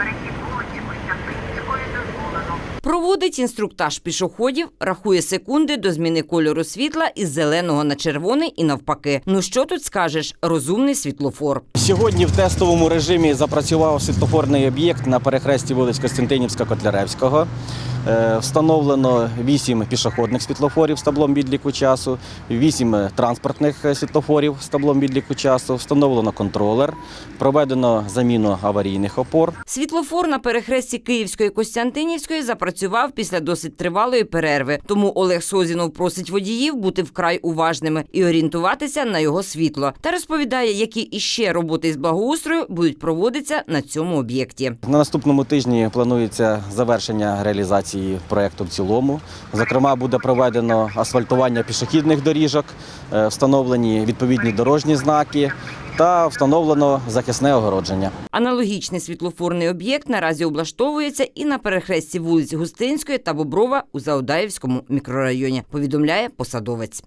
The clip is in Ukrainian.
перехід вулиці Проводить інструктаж пішоходів, рахує секунди до зміни кольору світла із зеленого на червоний і навпаки. Ну що тут скажеш? Розумний світлофор. Сьогодні в тестовому режимі запрацював світлофорний об'єкт на перехресті вулиць Костянтинівська Котляревського. Е, Встановлено 8 пішохідних світлофорів з таблом відліку часу, 8 транспортних е, світлофорів з таблом відліку часу, встановлено контролер, проведено заміну аварійних опор. Світлофор на перехресті Київської Костянтинівської запрацював після досить тривалої перерви. Тому Олег Созінов просить водіїв бути вкрай уважними і орієнтуватися на його світло. Та розповідає, які іще роботи з благоустрою будуть проводитися на цьому об'єкті. На наступному тижні планується завершення реалізації проєкту в цілому. Зокрема, буде проведено асфальтування пішохідних доріжок, е, встановлені відповідні дорожні знаки та встановлено захисне огородження. Аналогічний світлофорний об'єкт наразі облаштовується і на перехресті вулиць Густинської та Боброва у Заудаївському мікрорайоні. Повідомляє посадовець.